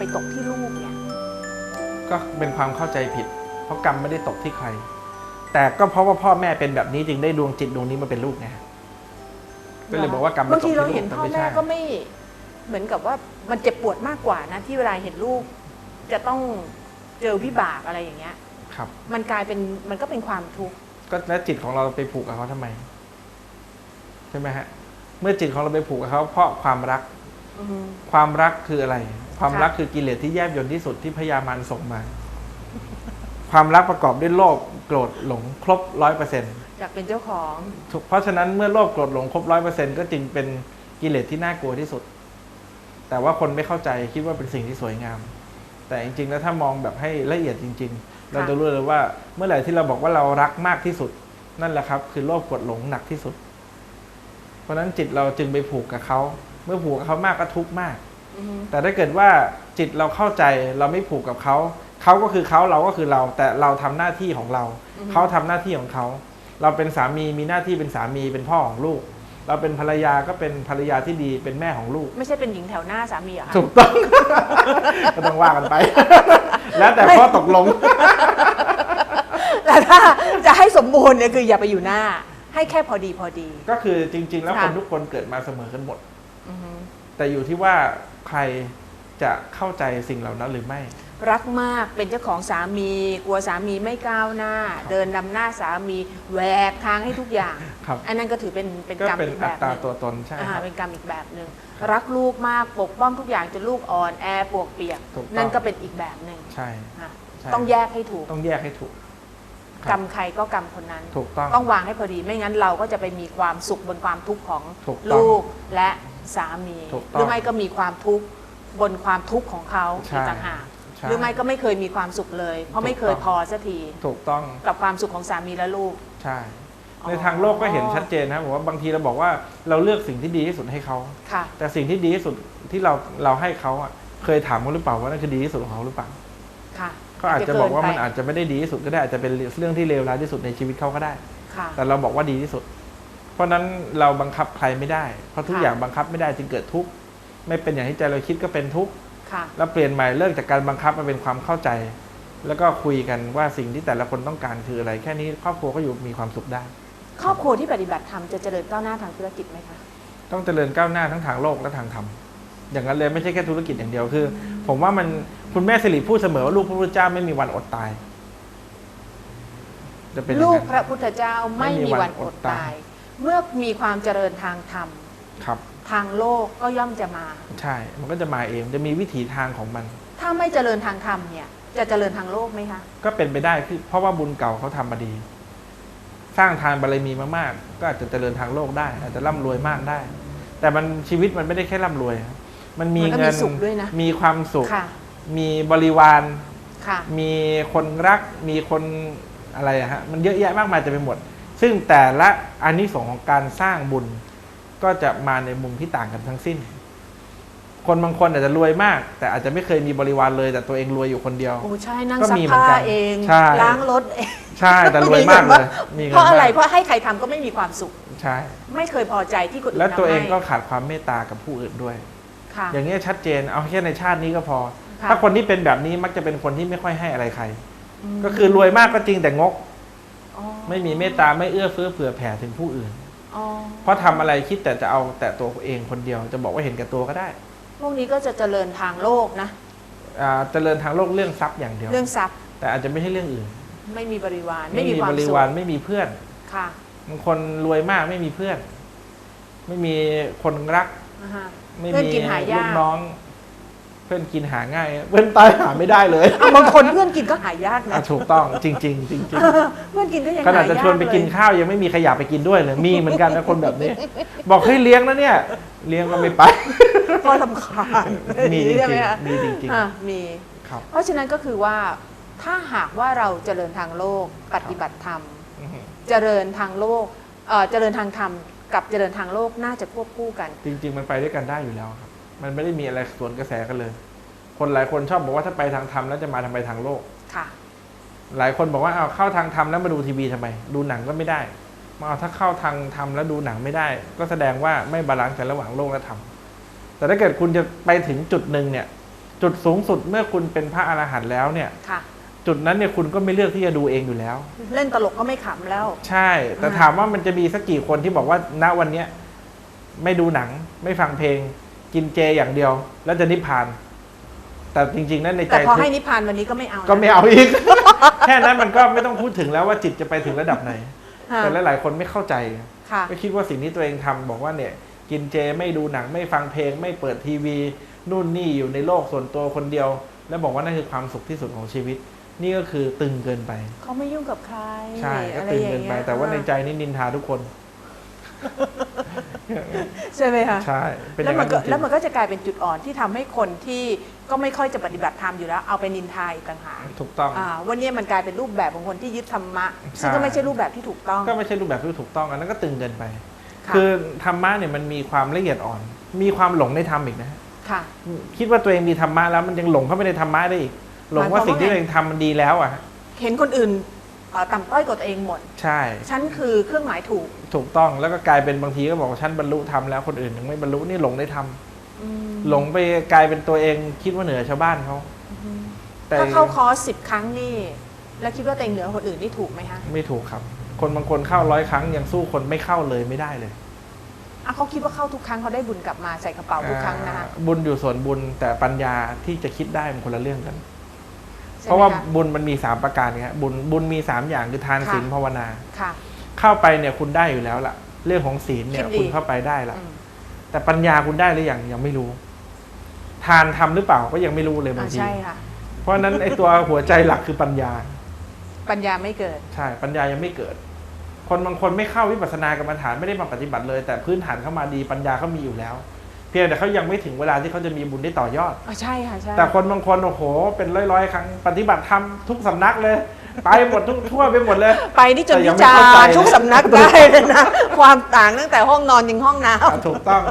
ว่ากรรมไปตกที่ลูกเนี่ย ก็เป็นความเข้าใจผิด เพราะกรรมไม่ได้ตกที่ใคร แต่ก็เพราะว่าพ่อแม่เป็นแบบนี้จึงได้ดวงจิตดวงนี้มาเป็นลูกไงก็เลยบอกว่ากรรมบางตกทีที่เราลูกเห็นแต่พ่อไม่แม่ใช่ก็ไม่เหมือนกับว่ามันเจ็บปวดมากกว่านะ ที่เวลาเห็นลูก จะต้องเจอวิบากอะไรอย่างเงี้ย ครับ มันกลายเป็นมันก็เป็นความทุกข์ก็แล้วจิตของเราไปผูกกับเขาทำไม ใช่ไหมฮะ เมื่อจิตของเราไปผูกกับเขาเพราะความรักอือฮึ ความรักคืออะไร ความค่ะรักคือกิเลสที่แยบยลที่สุดที่พยามารส่งมา ความรักประกอบด้วยโลภโกรธหลงครบร้อยเปอร์เซ็นต์อยากเป็นเจ้าของ เพราะฉะนั้นเมื่อโลภโกรธหลงครบร้อยเปอร์เซ็นต์ก็จึงเป็นกิเลสที่น่ากลัวที่สุด แต่ว่าคนไม่เข้าใจคิดว่าเป็นสิ่งที่สวยงาม แต่จริงๆแล้วถ้ามองแบบให้ละเอียดจริง ๆ เราจะรู้เลยว่าเมื่อไหร่ที่เราบอกว่าเรารักมากที่สุด นั่นแหละครับ คือโลภโกรธหลงหนักที่สุด เพราะฉะนั้นจิตเราจึงไปผูกกับเขา เมื่อผูกกับเขามากก็ทุกข์มาก อือฮึแต่ถ้าเกิดว่าจิตเราเข้าใจเราไม่ผูกกับเขา เขาก็คือเขาเราก็คือเรา แต่เราทำหน้าที่ของเรา เขาทำหน้าที่ของเขา เราเป็นสามีมีหน้าที่เป็นสามีเป็นพ่อของลูก เราเป็นภรรยาก็เป็นภรรยาที่ดีเป็นแม่ของลูก ไม่ใช่เป็นหญิงแถวหน้าสามีเหรอะคะ ถูกต้อง ก็ต้องว่ากันไป แล้วแต่ข้อตกลง แต่ถ้าจะให้สมบูรณ์เนี่ยคืออย่าไปอยู่หน้า ให้แค่พอดีพอดี ก็คือจริง ๆ แล้วค่ะคนทุกคนเกิดมาเสมอกันหมดอือฮึ แต่อยู่ที่ว่าใครจะเข้าใจสิ่งเหล่านั้นหรือไม่ รักมากเป็นเจ้าของสามี กลัวสามีไม่ก้าวหน้า เดินนำหน้าสามีแหวกทางให้ทุกอย่าง ครับ อันนั้นก็ถือเป็นเป็นก็กรรมเป็นอีกแบอับตราหนึ่งตัวตนใช่คอ่ารับ เป็นกรรมอีกแบบหนึ่งรักลูกมากปกป้องทุกอย่างจนลูกอ่อนแอปวกเปียก ถูกต้อง นั่นก็เป็นอีกแบบหนึ่งใช่อะใช่ ต้องแยกให้ถูกต้องแยกให้ถูกคกรรัรบมใครก็กรรมคนนั้น ถูกต้อง ต้องวางให้พอดีไม่งั้นเราก็จะไปมีความสุขบนความทุกข์ของถูกต้อง ลูกและ สามีถูกหต้องรือไม่ก็มีความทุกข์บนความทุกข์ของเขาใช่อีกต่างหากใช่หรือไม่ก็ไม่เคยมีความสุขเลย เพราะไม่เคยถูกต้อง พอสักทีถูกต้อง กับความสุขของสามีและลูก ใช่ อ๋อ ในทางโลกก็เห็นชัดเจนนะบอกว่าบางทีเราบอกว่าเราเลือกสิ่งที่ดีที่สุดให้เขา ค่ะ แต่สิ่งที่ดีที่สุดที่เราเราให้เขาอะเคยถามเขาหรือเปล่าว่านั่นคือดีที่สุดของเขาหรือเปล่าค่ะก็อาจจะบอกว่ามันเอาจจะไม่ได้ดีที่สุดก็ได้อาจจะเป็นเรื่องที่เลวร้ายที่สุดในชีวิตเขาก็ได้ ค่ะ แต่เราบอกว่าดีที่สุด เพราะฉะนั้นเราบังคับใครไม่ได้ เพราะทุกค่ะอย่างบังคับไม่ได้จึงเกิดทุกข์ไม่เป็นอย่างที่ใจเราคิดก็เป็นทุกข์ค่ะแล้วเปลี่ยนใหม่เลิกจากการบังคับมาเป็นความเข้าใจ แล้วก็คุยกันว่าสิ่งที่แต่ละคนต้องการคืออะไร แค่นี้ครอบครัวก็อยู่มีความสุขได้ ครอบครัวที่ปฏิบัติธรรมจะเจริญก้าวหน้าทางธุรกิจไหมคะต้องเจริญก้าวหน้าทั้งทางโลกและทางธรรมอย่างนั้นเลยไม่ใช่แค่ธุรกิจอย่างเดียวคือ ผมว่ามันคุณแม่สิริพูดเสมอว่าลูกพระพุทธเจ้าไม่มีวันอดตายจะเป็นอย่าลูงกนั้นพระพุทธเจ้าไม่ไม่มีมีวัวันนออดดตาตายย เมื่อมีความเจริญทางธรรม ครับ ทางโลกก็ย่อมจะมา ใช่ มันก็จะมาเองจะมีวิถีทางของมัน ถ้าไม่เจริญทางธรรมเนี่ย จะเจริญทางโลกไหมคะ ก็เป็นไปได้คือเพราะว่าบุญเก่าเขาทำมาดี สร้างทานบารมีมามากก็อาจจะเจริญทางโลกได้ อาจจะร่ำรวยมากได้ แต่มันชีวิตมันไม่ได้แค่ร่ำรวยครับมันมีมันก็เงิมีนสุขด้วยนะ มีความสุข ค่ะ มีบริวาร ค่ะ มีคนรัก มีคนอะไรอะฮะ มันเยอะแยะมากมายจะไปหมด ซึ่งแต่ละอานิสงส์ของการสร้างบุญก็จะมาในมุมที่ต่างกันทั้งสิ้น คนบางคนอาจจะรวยมาก แต่อาจจะไม่เคยมีบริวารเลย แต่ตัวเองรวยอยู่คนเดียวโอ้ใช่นั่งก็ซักมีเหมือนผ้ากันเองใช่ล้างรถเองใช่แต่รวยมากเลยมีเงินเพราะอะไรมากเพราะให้ใครทำก็ไม่มีความสุขใช่ไม่เคยพอใจที่คนอื่นแล้วตัวเองทำให้ก็ขาดความเมตตากับผู้อื่นด้วยค่ะอย่างนี้ยชัดเจนเอาแค่ในชาตินี้ก็พอค่ะถ้าคนที่เป็นแบบนี้มักจะเป็นคนที่ไม่ค่อยให้อะไรใครมก็คือรวยมากก็จริงแต่งกอ๋อ ไม่มีเมตตาไม่เอื้อเฟื้อเผื่อแผ่ถึงผู้อื่น อ๋อเพราะทำอะไรคิดแต่จะเอาแต่ตัวเองคนเดียวจะบอกว่าเห็นแก่ตัวก็ได้พวกนี้ก็จะเจริญทางโลกนะ อ่าเจริญทางโลกเรื่องทรัพย์อย่างเดียว เรื่องทรัพย์แต่อาจจะไม่ใช่เรื่องอื่น ไม่มีบริวารไม่มีความบริสุขวารไม่มีเพื่อนค่ะบางคนรวยมากไม่มีเพื่อน ไม่มีคนรัก อ่าฮะไม่เพื่อนมีกินหายากลูกน้อง เพื่อนกินหาง่าย เพื่อนตายหาไม่ได้เลยเอาบางคนเพื่อนกินก็หายากอะนะถูกต้องจริงๆจริงเพื่อนกินก็ยังๆขนาดหายากจะชวนไปกินเลย ข้าวยังไม่มีใครอยากไปกินด้วยเลย มีเหมือนกันนะคนแบบนี้ บอกให้เลี้ยงนะเนี่ย เลี้ยงก็ไม่ไปเพราะลำคาญมีจริงใช่ไหมคะๆมีจริงอะมีๆครับ เพราะฉะนั้นก็คือว่า ถ้าหากว่าเราเจริญทางโลกปฏิบัติธรรมอือฮึเจริญทางโลกเอ่อเจริญทางธรรม กับเจริญทางโลกน่าจะควบคู่กัน จริง ๆ มันไปด้วยกันได้อยู่แล้วครับ มันไม่ได้มีอะไรสวนกระแสกันเลย คนหลายคนชอบบอกว่าถ้าไปทางธรรมแล้วจะมาทำไมทางโลกค่ะ หลายคนบอกว่าเอาเข้าทางธรรมแล้วมาดูทีวีทำไม ดูหนังก็ไม่ได้ มาเอาถ้าเข้าทางธรรมแล้วดูหนังไม่ได้ ก็แสดงว่าไม่บาลานซ์กันระหว่างโลกและธรรมแต่ถ้าเกิดคุณจะไปถึงจุดหนึ่งเนี่ย จุดสูงสุดเมื่อคุณเป็นพระอรหันต์แล้วเนี่ยค่ะจุดนั้นเนี่ยคุณก็ไม่เลือกที่จะดูเองอยู่แล้ว เล่นตลกก็ไม่ขำแล้ว ใช่ แต่อ่าถามว่ามันจะมีสักกี่คนที่บอกว่าณวันเนี้ยไม่ดูหนังไม่ฟังเพลง กินเจอย่างเดียว แล้วจะนิพพาน แต่จริงๆนั่นในใจแต่พอทุกให้นิพพานวันนี้ก็ไม่เอานะก็ไม่เอาอีก แค่นั้นมันก็ไม่ต้องพูดถึงแล้วว่าจิตจะไปถึงระดับไหน ค่ะแต่หลายๆคนไม่เข้าใจ ค่ะ ไม่คิดว่าสิ่งที่ตัวเองทำบอกว่าเนี่ย กินเจไม่ดูหนังไม่ฟังเพลง ไม่เปิดทีวี นู่นนี่อยู่ในโลกส่วนตัวคนเดียว แล้วบอกว่านั่นคือความสุขที่สุดของชีวิต นี่ก็คือตึงเกินไป เขาไม่ยุ่งกับใครใช่ก็อะไรตึงอย่าเกินงไปเงี้ยแต่ว่าในใจนี่นินทาทุกคน ใช่ไหมคะใช่เป็นอแล้วย่างมันั้นนก็จริงๆแล้วมันก็จะกลายเป็นจุดอ่อนที่ทำให้คนที่ก็ไม่ค่อยจะปฏิบัติธรรมอยู่แล้วเอาไปนินทาอีกต่างหากถูกต้อง อ่าวันนี้มันกลายเป็นรูปแบบของคนที่ยึดธรรมะ ซึ่งใช่ก็ไม่ใช่รูปแบบที่ถูกต้อง ก็ไม่ใช่รูปแบบที่ถูกต้องอันนั้นก็ตึงเกินไป ค่ะ คือธรรมะเนี่ยมันมีความละเอียดอ่อน มีความหลงในธรรมอีกนะ ค่ะ คิดว่าตัวเองมีธรรมะแล้วมันยังหลงเข้าไปในธรรมะได้อีก หลงว่าสิ่งที่ตัวเองทำมันดีแล้วอะ เห็นคนอื่นเอ่อ ต่ำต้อยกว่าตัวเองหมด ใช่ ฉันคือเครื่องหมายถูก ถูกต้องแล้วก็กลายเป็นบางทีก็บอกว่าฉันบรรลุธรรมแล้วคนอื่นยังไม่บรรลุนี่หลงได้ทำหลงไปกลายเป็นตัวเองคิดว่าเหนือชาวบ้านเขาแต่ถ้าเข้าคอร์สสิบครั้งนี่ แล้วคิดว่าตัวเองเหนือคนอื่นนี่ถูกไหมคะไม่ถูกครับ คนบางคนเข้าร้อยครั้งยังสู้คนไม่เข้าเลยไม่ได้เลยอะเขาคิดว่าเข้าทุกครั้งเขาได้บุญกลับมาใส่กระเป๋าทุกครั้งนะคะอ่าบุญอยู่ส่วนบุญแต่ปัญญาที่จะคิดได้มันคนละเรื่องกันใช่ เพราะไหมว่าคะบุญมันมีสามประการครับบุญบุญมีสามอย่างคือทานค่ะศีลภาวนาค่ะ เข้าไปเนี่ยคุณได้อยู่แล้วล่ะ เรื่องของศีลเนี่ยคิดดีคุณเข้าไปได้ละอืมแต่ปัญญาคุณได้หรือยังยังไม่รู้ ทานทำหรือเปล่าก็ยังไม่รู้เลยบาอ่างทีใช่ค่ะเพราะฉะนั้นไอ้ตัวหัวใจหลักคือปัญญา ปัญญาไม่เกิด ใช่ ปัญญายังไม่เกิด คนบางคนไม่เข้าวิปัสสนากรรมฐานไม่ได้มาปฏิบัติเลย แต่พื้นฐานเข้ามาดีปัญญาเขามีอยู่แล้ว เพียงแต่เขายังไม่ถึงเวลาที่เขาจะมีบุญได้ต่อยอด อ๋อใช่ค่ะใช่แต่คนบางคนโอ้โห เป็นร้อยๆ ครั้งปฏิบัติธรรมทุกสำนักเลย ไปหมดทุกทั่วไปหมดเลย ไปนี่จนแต่ยัวิงไม่จาเข้าใจรณ์ทุกสำนักได้เลยนะ ความต่างตั้งแต่ห้องนอนยังห้องน้อะถูกต้อง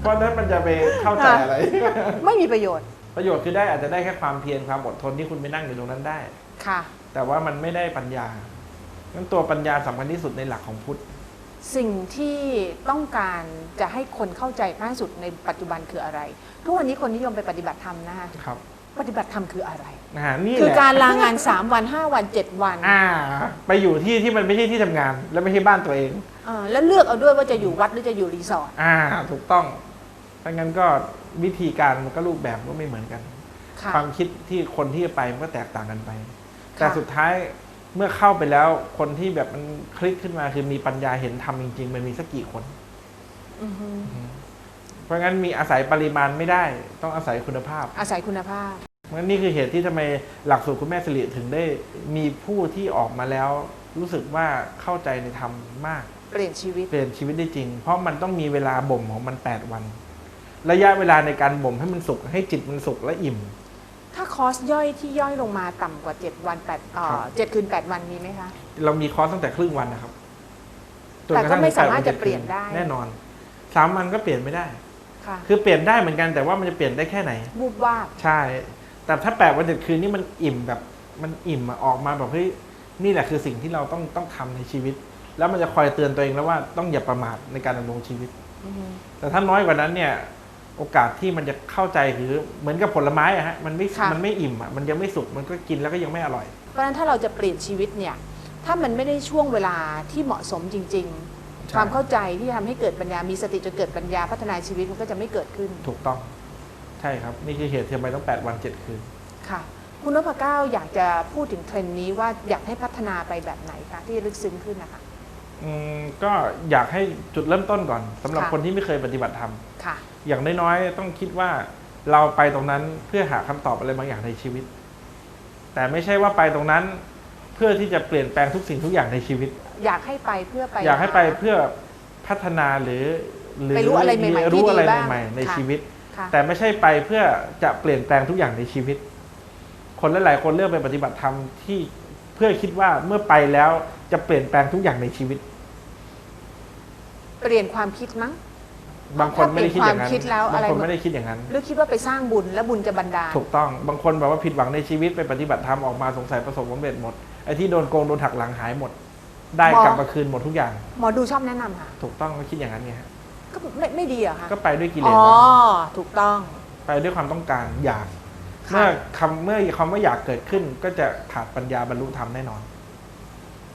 เพราะฉะนั้นมันจะไปเข้าใจอะไรำไม่มีประโยชน์ประโยชน์คือได้อาจจะได้แค่ความเพียรความอดทนที่คุณไปนั่งอยู่ตรงนั้นได้ ค่ะ แต่ว่ามันไม่ได้ปัญญางั้นตัวปัญญาสำคัญที่สุดในหลักของพุทธ สิ่งที่ต้องการจะให้คนเข้าใจมากที่สุดในปัจจุบันคืออะไร ทุกวันนี้คนนิยมไปปฏิบัติธรรมนะคะครับ ปฏิบัติธรรมคืออะไรนะฮะนี่คือแหละการลางาน 3 วัน 5 วัน 7 วันอ่า ไปอยู่ที่ที่มันไม่ใช่ที่ทำงาน และไม่ใช่บ้านตัวเองเออแล้วเลือกเอาด้วยว่าจะอยู่วัดหรือจะอยู่รีสอร์ทอ่า ถูกต้องถ้างั้นก็วิธีการมันก็รูปแบบก็ไม่เหมือนกัน ค่ะ ความคิดที่คนที่จะไปมันก็แตกต่างกันไป แต่ค่ะสุดท้าย เมื่อเข้าไปแล้วคนที่แบบมันคลิกขึ้นมาคือมีปัญญาเห็นธรรมจริง ๆ มันมีสักกี่คนอือฮึเพราะงั้นมีอาศัยปริมาณไม่ได้ ต้องอาศัยคุณภาพ อาศัยคุณภาพงั้นนี่คือเหตุที่ทำไมหลักสูตรคุณแม่สิริถึงได้มีผู้ที่ออกมาแล้วรู้สึกว่าเข้าใจในธรรมมาก เปลี่ยนชีวิต เปลี่ยนชีวิตได้จริง เพราะมันต้องมีเวลาบ่มของมัน 8 วัน ระยะเวลาในการบ่มให้มันสุกให้จิตมันสุกและอิ่มถ้าค อร์สย่อยที่ย่อยลงมาต่ำกว่า 7 วัน8เอ่ครัอบเจ็ดคืน 8 วันมีไหมคะ เรามีคอร์สตั้งแต่ครึ่งวันนะครับจนแต่ระก็ทั่งไม่สามารถถึงแปจะเปลี่ยนได้ แน่นอนสามวันก็เปลี่ยนไม่ได้ ค่ะ คือเปลี่ยนได้เหมือนกันแต่ว่ามันจะเปลี่ยนได้แค่ไหน วูบวาบ ใช่ แต่ถ้าแปดวันเจ็ดคืนนี่มันอิ่มแบบมันอิ่มอะออกมาแบบเฮ้ยนี่แหละคือสิ่งที่เราต้องต้องทำในชีวิต แล้วมันจะคอยเตือนตัวเองแล้วว่าต้องอย่าประมาทในการดำรงชีวิตอือฮึแต่ถ้าน้อยกว่านั้นเนี่ย โอกาสที่มันจะเข้าใจคือเหมือนกับผลไม้อะฮะมันไม่ค่ะ มันไม่อิ่มอะมันยังไม่สุกมันก็กินแล้วก็ยังไม่อร่อย เพราะฉะนั้นถ้าเราจะเปลี่ยนชีวิตเนี่ย ถ้ามันไม่ได้ช่วงเวลาที่เหมาะสมจริง ใช่ ๆ ความเข้าใจที่ทำให้เกิดปัญญา มีสติจนเกิดปัญญาพัฒนาชีวิตมันก็จะไม่เกิดขึ้น ถูกต้อง ใช่ครับ นี่คือเหตุที่ทำไมต้องแปดวันเจ็ดคืน ค่ะ คุณนพเก้าอยากจะพูดถึงเทรนด์นี้ว่าอยากให้พัฒนาไปแบบไหนคะที่ลึกซึ้งขึ้นนะคะ อืมก็อยากให้จุดเริ่มต้นก่อนสำหรับค่ะ คนที่ไม่เคยปฏิบัติธรรม ค่ะ อย่างน้อยๆ ต้องคิดว่าเราไปตรงนั้นเพื่อหาคำตอบอะไรบางอย่างในชีวิต แต่ไม่ใช่ว่าไปตรงนั้น เพื่อที่จะเปลี่ยนแปลงทุกสิ่งทุกอย่างในชีวิต อยากให้ไปเพื่อไป อยากให้ไปเพื่อพัฒนาหรือหไปรู้อะไรใหม่ๆที่รู้อะไรดีบ้างใหม่ๆในค่ะ ชีวิต ค่ะแต่ไม่ใช่ไปเพื่อจะเปลี่ยนแปลงทุกอย่างในชีวิต คนหลายๆคนเลือกไปปฏิบัติธรรมที่เพื่อคิดว่าเมื่อไปแล้ว จะเปลี่ยนแปลงทุกอย่างในชีวิต เปลี่ยนความคิดมั้งบางคนไม่ได้คิดอย่างนั้นถ้าเปลี่ยนความคิดแล้วบางอะไรคนไม่ได้คิดอย่างนั้นหรือคิดว่าไปสร้างบุญแล้วบุญจะบันดาลถูกต้อง บางคนแบบว่าผิดหวังในชีวิตไปปฏิบัติธรรมออกมาสงสัยประสบความสำเร็จหมดไอ้ที่โดนโกงโดนหักหลังหายหมด ได้หมอกลับมาคืนหมดทุกอย่าง หมอดูชอบแนะนำค่ะถูกต้องก็คิดอย่างนั้นไงฮะก็ไม่ไม่ดีเหรอคะก็ไปด้วยกิเลอ๋สอนะถูกต้อง ไปด้วยความต้องการอยากค่ะเมื่อคำเมื่อคำว่าอยากเกิดขึ้นก็จะขาดปัญญาบรรลุธรรมแน่นอน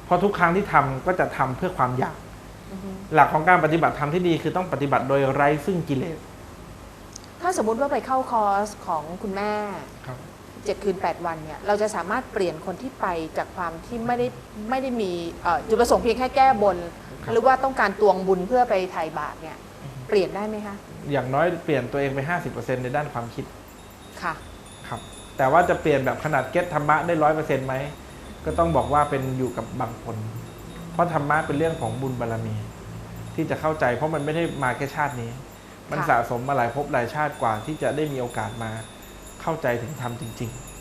เพราะทุกครั้งที่ทำก็จะทำเพื่อความอยากอือฮึหลักของการปฏิบัติธรรมที่ดีคือต้องปฏิบัติโดยไร้ซึ่งกิเลส ถ้าสมมุติว่าไปเข้าคอร์สของคุณแม่ครับเจ็ดคืน 8 วันเนี่ยเราจะสามารถเปลี่ยนคนที่ไปจากความที่ไม่ได้ไม่ได้มีเอ่อจุดประสงค์เพียงแค่แก้บนครับหรือว่าต้องการตวงบุญเพื่อไปไถ่บาปเนี่ยเปลี่ยนได้ไหมคะอย่างน้อยเปลี่ยนตัวเองไป 50%ในด้านความคิดค่ะครับ แต่ว่าจะเปลี่ยนแบบขนาดเก็ตธรรมะได้ร้อยเปอร์เซ็นต์ไหม ก็ต้องบอกว่าเป็นอยู่กับบางคน เพราะธรรมะเป็นเรื่องของบุญบารรมี ที่จะเข้าใจ เพราะมันไม่ได้มาแค่ชาตินี้ มันค่ะสะสมมาหลายภพหลายชาติกว่าที่จะได้มีโอกาสมาเข้าใจถึงธรรมจริง ๆ